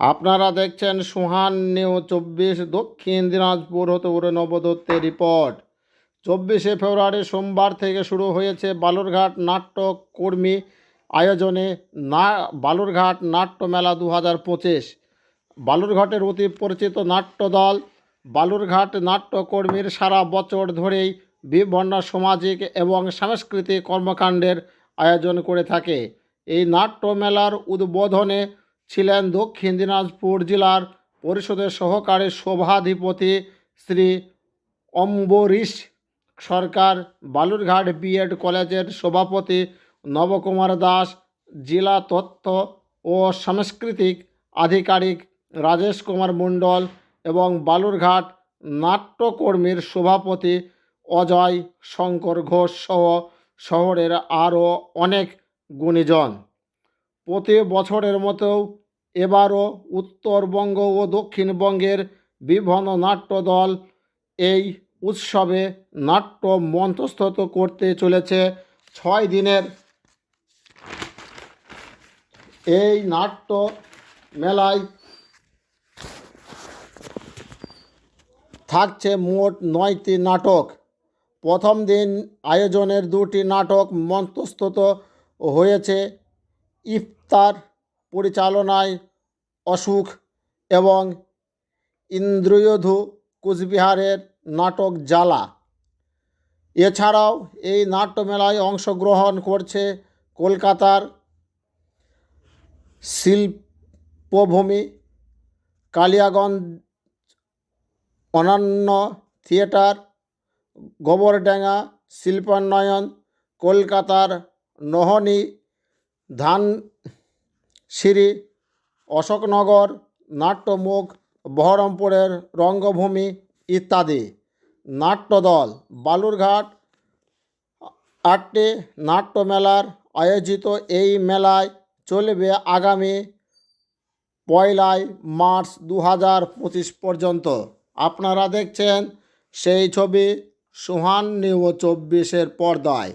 আপনারা দেখছেন সুহান নিউ চব্বিশ, দক্ষিণ দিনাজপুর হতে উড়ে নবদত্তের রিপোর্ট। চব্বিশে ফেব্রুয়ারি সোমবার থেকে শুরু হয়েছে বালুরঘাট নাট্য কর্মী আয়োজনে না, বালুরঘাট নাট্য মেলা দু হাজার পঁচিশ। বালুরঘাটের অতি পরিচিত নাট্যদল বালুরঘাট নাট্যকর্মীর সারা বছর ধরেই বিভিন্ন সামাজিক এবং সাংস্কৃতিক কর্মকাণ্ডের আয়োজন করে থাকে। এই নাট্য মেলার উদ্বোধনে ছিলেন দক্ষিণ দিনাজপুর জেলার পরিষদের সহকারী সভাধিপতি শ্রী অম্বরীশ সরকার, বালুরঘাট বিএড কলেজের সভাপতি নবকুমার দাস, জেলা তথ্য ও সাংস্কৃতিক আধিকারিক রাজেশ কুমার মণ্ডল এবং বালুরঘাট নাট্যকর্মীর সভাপতি অজয় শঙ্কর ঘোষ সহ শহরের আরও অনেক গুণীজন। প্রতি বছরের মতো এবারও উত্তরবঙ্গ ও দক্ষিণবঙ্গের বিভিন্ন নাট্যদল এই উৎসবে নাট্য মঞ্চস্থত করতে চলেছে ছয় দিনের। এই নাট্য মেলায় থাকছে মোট নয়টি নাটক। প্রথম দিন আয়োজনের দুটি নাটক মঞ্চস্থত হয়েছে। ইফতার পরিচালনায় অসুখ এবং ইন্দ্রিয়ধু কুচবিহারের নাটক জ্বালা। এছাড়াও এই নাট্যমেলায় অংশগ্রহণ করছে কলকাতার শিল্পভূমি, কালিয়াগঞ্জ অনন্য থিয়েটার, গোবরডাঙ্গা শিল্পান্নয়ন কলকাতার নহনী ধানসিঁড়ি অশোকনগর, নাট্যমুখ, বহরমপুরের রঙ্গভূমি ইত্যাদি। নাট্যদল, বালুরঘাট, আটটি নাট্যমেলার আয়োজিত এই মেলায় চলবে আগামী পয়লাই মার্চ দু হাজার পঁচিশ পর্যন্ত। আপনারা দেখছেন সেই ছবি, সুহান নিউ চব্বিশের পর্দায়।